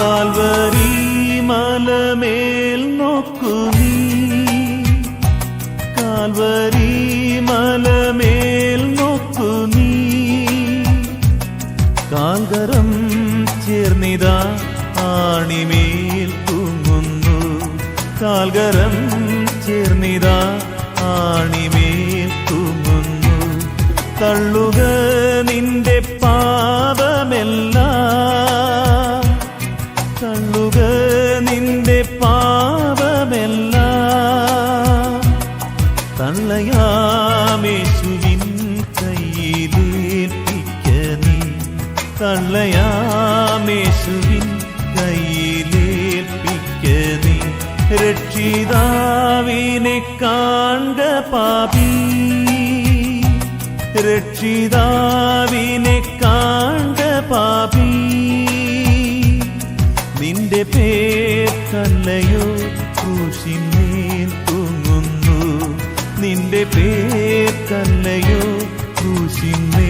Calvary മലമേൽ നോക്കു Calvary മലമേൽ നോക്കു നീ. കാൽകരം ചേർന്നിതാ ആണിമേൽ തൂങ്ങുന്നു. കാൽകരം ചേർന്നിതാ ആണിമേൽ തൂങ്ങുന്നു. തള്ളുക തള്ളുക നിന്റെ പാപമല്ല. തള്ളയാമേശുവിൻ കയ്യിലേൽപ്പിക്ക നീ. തള്ളയാമേശുവിൻ കയ്യിലേൽപ്പിക്ക നീ. രക്ഷിതാവിനെ കാണ്ട പാപി. രക്ഷിതാവിനെ കാൺക നിന്റെ പേർക്കല്ലയോ ക്രൂശിന്മേൽ തൂങ്ങുന്നു. നിന്റെ പേർ ക്രൂശിന്മേൽ തൂങ്ങുന്നു